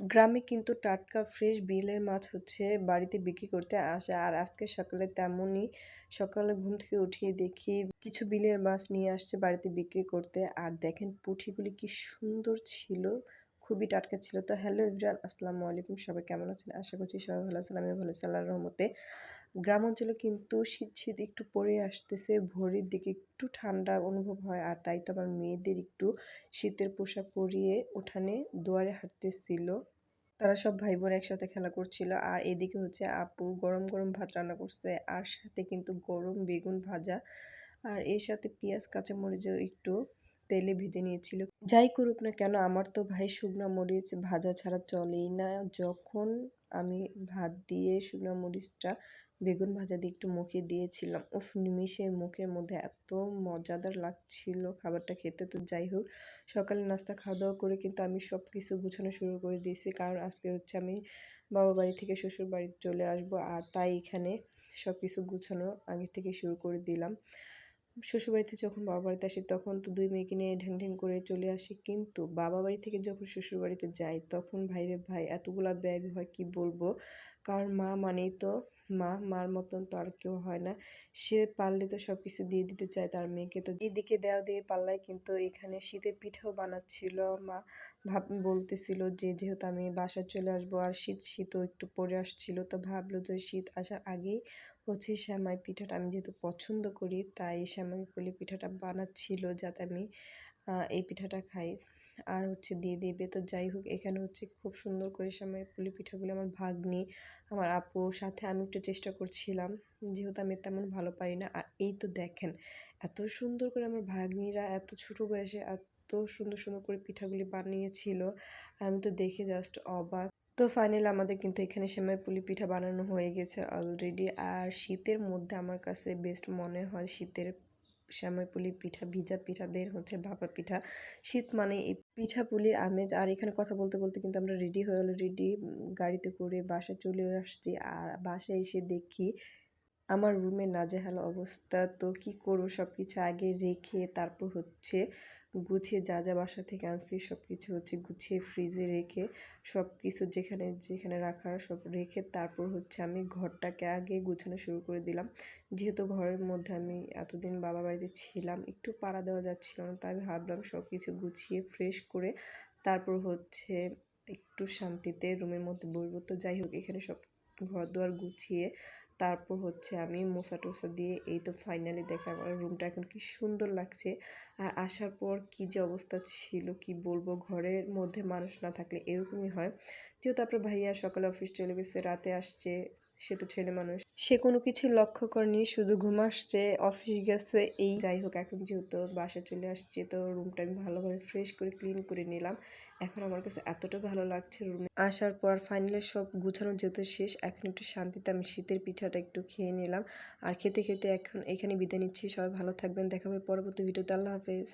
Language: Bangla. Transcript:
গ্রামে কিন্তু টাটকা ফ্রেশ বিলের মাছ হচ্ছে বাড়িতে বিক্রি করতে আসে। আর আজকে সকালে তেমনই সকালে ঘুম থেকে উঠিয়ে দেখি কিছু বিলের মাছ নিয়ে আসছে বাড়িতে বিক্রি করতে। আর দেখেন পুঁঠিগুলি কি সুন্দর ছিল। খুবই টাটকা ছিল। তো হ্যালো ইভরান আসসালামু আলাইকুম। সবাই কেমন আছেন? আশা করছি সবাই ভালো আছেন আমি ভালো আল্লাহর রহমতে। গ্রাম অঞ্চলে কিন্তু শীত শীত একটু পরে আসতেছে, ভোরের দিকে একটু ঠান্ডা অনুভব হয়। আর তাই তো আমার মেয়েদের একটু শীতের পোশাক পরিয়ে উঠানে দুয়ারে হাঁটতেছিল। তারা সব ভাই বোন একসাথে খেলা করছিল। আর এদিকে হচ্ছে আপু গরম গরম ভাত রান্না করছে, আর সাথে কিন্তু গরম বেগুন ভাজা। আর এর সাথে পেঁয়াজ, কাঁচামরিচও একটু তেলে ভেজে নিয়েছিল। যাই করুক না কেন, আমার তো ভাই শুকনো মরিচ ভাজা ছাড়া চলেই না। যখন আমি ভাত দিয়ে শুকনো মরিচটা বেগুন ভাজা দিয়ে একটু মুখে দিয়েছিলাম, উফ, নিমিষে মুখের মধ্যে এত মজাদার লাগছিল খাবারটা খেতে। তো যাই হোক সকালে নাস্তা খাওয়া দাওয়া করে কিন্তু আমি সব কিছু গুছানো শুরু করে দিয়েছি। কারণ আজকে হচ্ছে আমি বাবা বাড়ি থেকে শ্বশুর বাড়ি চলে আসব, আর তাই এখানে সব কিছু গুছানো আগে থেকে শুরু করে দিলাম। শ্বশুরবাড়িতে যখন বাবা বাড়িতে আসি, তখন তো দুই মেয়েকে নিয়ে ঢ্যাং ঢ্যাং করে চলে আসি। কিন্তু বাবা বাড়ি থেকে যখন শ্বশুরবাড়িতে যাই, তখন ভাইরে ভাই, এতগুলা ব্যাগ হয়, কি বলব? কারণ মা মানেই তো মা, মার মতন তো আর কেউ হয় না। সে পারলে তো সব কিছু দিয়ে দিতে চায় তার মেয়েকে। তো এদিকে দেওয়া দিয়ে পাল্লায় কিন্তু এখানে শীতের পিঠাও বানাচ্ছিল। মা ভাব, বলতেছিল যে যেহেতু আমি বাসায় চলে আসব, আর শীত, শীতও একটু পরে আসছিল, তো ভাবলো যে শীত আসার আগেই হচ্ছে শ্যামাই পিঠাটা আমি যেহেতু পছন্দ করি, তাই শ্যামাই পুলি পিঠাটা বানাচ্ছিল যাতে আমি এই পিঠাটা খাই। আর হচ্ছে দিয়ে দেবে, তো যাই হোক, এখানে হচ্ছে খুব সুন্দর করে শ্যামাই পুলি পিঠাগুলো আমার ভাগ্নি, আমার আপুর সাথে আমি একটু চেষ্টা করছিলাম, যেহেতু আমি তেমন ভালো পারি না। আর এই তো দেখেন, এত সুন্দর করে আমার ভাগ্নিরা, এত ছোটো বয়সে এত সুন্দর সুন্দর করে পিঠাগুলি বানিয়েছিল, আমি তো দেখে জাস্ট অবাক। তো ফাইনালি আমাদের কিন্তু এখানে সেমাই পুলি পিঠা বানানো হয়ে গেছে অলরেডি আর শীতের মধ্যে আমার কাছে বেস্ট মনে হয় শীতের শ্যামাই পুলি পিঠা, ভিজা পিঠাদের হচ্ছে ভাপা পিঠা। শীত মানে এই পিঠা পুলির আমেজ, আর এখানে কথা বলতে বলতে কিন্তু আমরা রেডি হয়ে অলরেডি গাড়িতে করে বাসায় চলে আসছি, আর বাসায় এসে দেখি আমার রুমে নাজেহাল অবস্থা। তো কি করব সব কিছু আগে রেখে তারপর হচ্ছে গুছিয়ে যা যা বাসা থেকে আনছি সব কিছু হচ্ছে গুছিয়ে ফ্রিজে রেখে সব কিছু যেখানে যেখানে রাখার সব রেখে তারপর হচ্ছে আমি ঘরটাকে আগে গুছানো শুরু করে দিলাম। যেহেতু ঘরের মধ্যে আমি এতদিন বাবা বাড়িতে ছিলাম, একটু পাড়া দেওয়া যাচ্ছিল না, তাই ভাবলাম সব কিছু গুছিয়ে ফ্রেশ করে তারপর হচ্ছে একটু শান্তিতে রুমের মধ্যে বসবো। তো যাই হোক, এখানে সব ঘর দুয়ার গুছিয়ে তারপর হচ্ছে আমি মোসা টোসা দিয়ে এই তো ফাইনালি দেখা আমার রুমটা এখন কি সুন্দর লাগছে। আর আসার পর কি যে অবস্থা ছিল, কি বলব? ঘরের মধ্যে মানুষ না থাকলে এরকমই হয়। যেহেতু আপনার ভাইয়া সকালে অফিস চলে গেছে, রাতে আসছে সে তো ছেলে মানুষ। সে কোনো কিছু লক্ষ্য করেনি, শুধু ঘুম আসছে অফিস গেছে, এই যাই হোক, এখন যেহেতু বাসা চলে আসছে, তো রুমটা আমি ভালোভাবে ফ্রেশ করে ক্লিন করে নিলাম। এখন আমার কাছে এতটা ভালো লাগছে রুমে আসার পর ফাইনালি সব গুছানো যেহেতু শেষ, এখন একটু শান্তিতে আমি শীতের পিঠাটা একটু খেয়ে নিলাম। আর খেতে খেতে এখন এখানে বিদায় নিচ্ছি। সবাই ভালো থাকবেন, দেখা হবে পরবর্তী ভিডিওতে আল্লাহ হাফেজ।